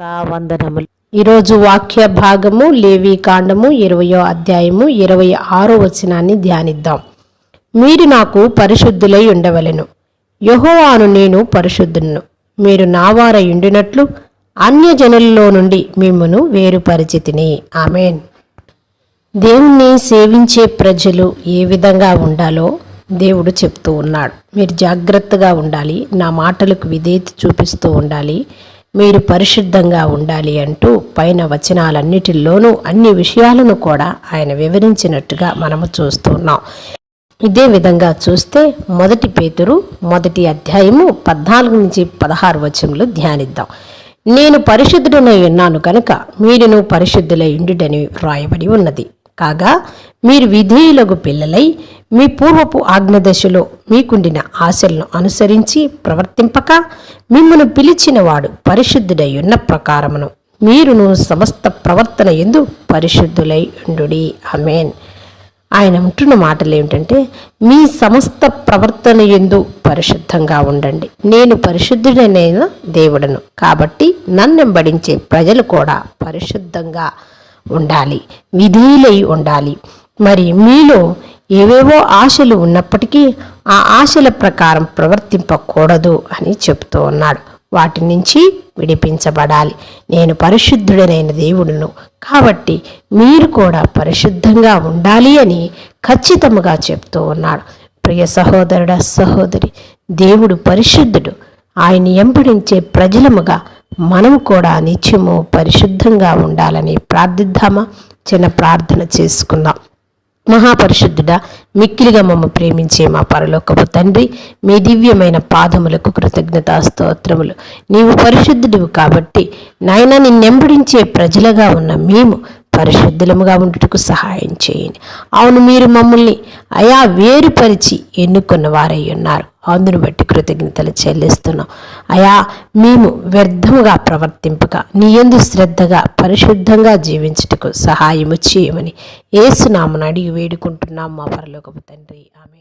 యొక్క వందనములు. ఈరోజు వాక్య భాగము లేవి కాండము ఇరవయో అధ్యాయము ఇరవై ఆరో వచనాన్ని ధ్యానిద్దాం. మీరు నాకు పరిశుద్ధులై ఉండవలెను. యహోవాను నేను పరిశుద్ధును మీరు నావారై ఉండినట్లు అన్యజనులలో నుండి మిమ్మను వేరుపరిచితిని. ఆమెన్. దేవుణ్ణి సేవించే ప్రజలు ఏ విధంగా ఉండాలో దేవుడు చెప్తూ ఉన్నాడు. మీరు జాగ్రత్తగా ఉండాలి. నా మాటలకు విధేయత చూపిస్తూ ఉండాలి. మీరు పరిశుద్ధంగా ఉండాలి అంటూ పైన వచనాలన్నిటిలోనూ అన్ని విషయాలను కూడా ఆయన వివరించినట్టుగా మనము చూస్తున్నాం. ఇదే విధంగా చూస్తే మొదటి పేతురు మొదటి అధ్యాయము పద్నాలుగు నుంచి పదహారు వచనంలో ధ్యానిద్దాం. నేను పరిశుద్ధుడనై ఉన్నాను కనుక మీరును పరిశుద్ధులై ఉండుడని వ్రాయబడి ఉన్నది. కాగా మీరు విధేయులకు పిల్లలై మీ పూర్వపు ఆజ్ఞదశలో మీకుండిన ఆశలను అనుసరించి ప్రవర్తింపక మిమ్మను పిలిచినవాడు పరిశుద్ధుడై ఉన్న ప్రకారమును మీరును సమస్త ప్రవర్తన ఎందు పరిశుద్ధులై ఉండుడి. అమేన్ ఆయన ఉంటున్న మాటలు ఏమిటంటే మీ సమస్త ప్రవర్తన ఎందు పరిశుద్ధంగా ఉండండి. నేను పరిశుద్ధుడనైన దేవుడను. కాబట్టి నన్నెంబడించే ప్రజలు కూడా పరిశుద్ధంగా ఉండాలి విధేయులై ఉండాలి. మరి మీలో ఏవేవో ఆశలు ఉన్నప్పటికీ ఆ ఆశల ప్రకారం ప్రవర్తింపకూడదు అని చెప్తూ ఉన్నాడు. వాటి నుంచి విడిపించబడాలి. నేను పరిశుద్ధుడనైన దేవుడును. కాబట్టి మీరు కూడా పరిశుద్ధంగా ఉండాలి అని ఖచ్చితముగా చెప్తూ ఉన్నాడు. ప్రియ సహోదరుడ సహోదరి దేవుడు పరిశుద్ధుడు. ఆయన ఎంబడించే ప్రజలముగా మనం కూడా నిత్యము పరిశుద్ధంగా ఉండాలని ప్రార్థిద్దామా? చిన్న ప్రార్థన చేసుకుందాం. మహాపరిశుద్ధుడా మిక్కిలిగా మమ్మ ప్రేమించే మా పరలోకపు తండ్రి మీ దివ్యమైన పాదములకు కృతజ్ఞతా స్తోత్రములు. నీవు పరిశుద్ధుడివి కాబట్టి నాయన నిన్నెంబడించే ప్రజలుగా ఉన్న మేము పరిశుద్ధులముగా ఉండుటకు సహాయం చేయండి. అవును మీరు మమ్మల్ని అయా వేరుపరిచి ఎన్నుకున్న వారై ఉన్నారు. అందును బట్టి కృతజ్ఞతలు చెల్లిస్తున్నాం. అయా మేము వ్యర్థముగా ప్రవర్తింపక నీ ఎందు శ్రద్ధగా పరిశుద్ధంగా జీవించుటకు సహాయము చేయమని ఏసునామను అడిగి వేడుకుంటున్నాం మా పరలోకపు తండ్రి. ఆమె